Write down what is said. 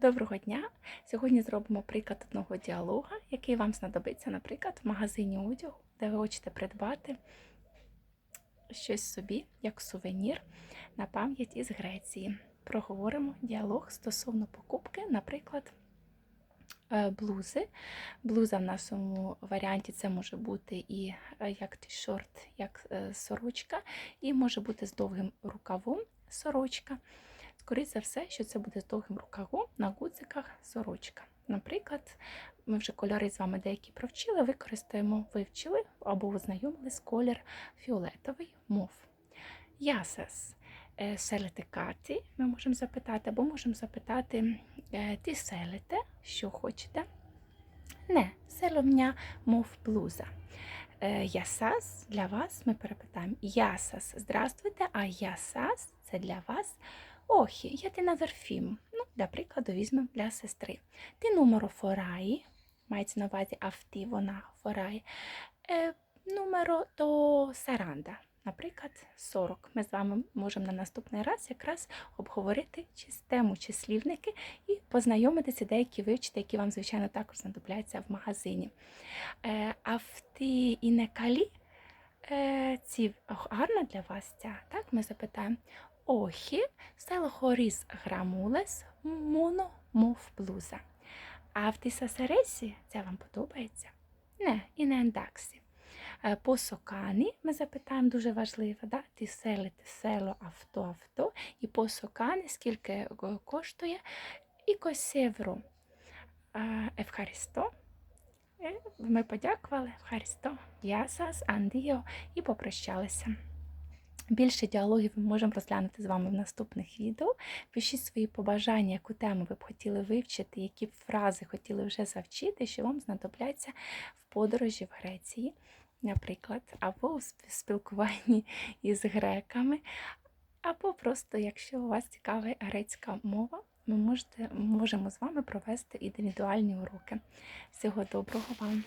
Доброго дня! Сьогодні зробимо приклад одного діалога, який вам знадобиться, наприклад, в магазині одягу, де ви хочете придбати щось собі, як сувенір на пам'ять із Греції. Проговоримо діалог стосовно покупки, наприклад, е, блузи. Блуза в нашому варіанті це може бути і е, як тішорт, як е, сорочка, і може бути з довгим рукавом сорочка. Скоріше за все, що це буде з довгим рукавом на гудзиках сорочка. Наприклад, ми вже кольори з вами деякі провчили, використаємо, вивчили або ознайомились колір фіолетовий мов. Ясас е, селите ми можемо запитати, або можемо запитати е, ти селите, що хочете. Не, селомня мов блуза. Е, Ясас для вас ми перепитаємо Ясас, здравствуйте, а ясас це для вас Охі, я ти на. Ну, для прикладу, візьмемо для сестри. Ти номеро фораї, мається на увазі авті, вона фораї. Е, Номеро до саранда, наприклад, 40. Ми з вами можемо на наступний раз якраз обговорити тему числівники і познайомитися, деякі вивчити, які вам, звичайно, також знадобляться в магазині. Е, Авті і не калі. Е, ці гарна для вас ця, так? Ми запитаємо. Охі, стало хоріс грамулес, моно, мов блуза. А в тисасересі це вам подобається? Не, і не ендаксі. Е, По сокані ми запитаємо дуже важливо, да? ти селите село авто авто, і по сокані скільки е, коштує, і косєвро. Евхаристо. Е, Ми подякували Евхаристо, Ясас, Андіо і попрощалися. Більше діалогів ми можемо розглянути з вами в наступних відео. Пишіть свої побажання, яку тему ви б хотіли вивчити, які б фрази хотіли вже завчити, що вам знадобляться в подорожі в Греції, наприклад, або сп- спілкуванні із греками, або просто, якщо у вас цікава грецька мова, ми можете, можемо з вами провести індивідуальні уроки. Всього доброго вам!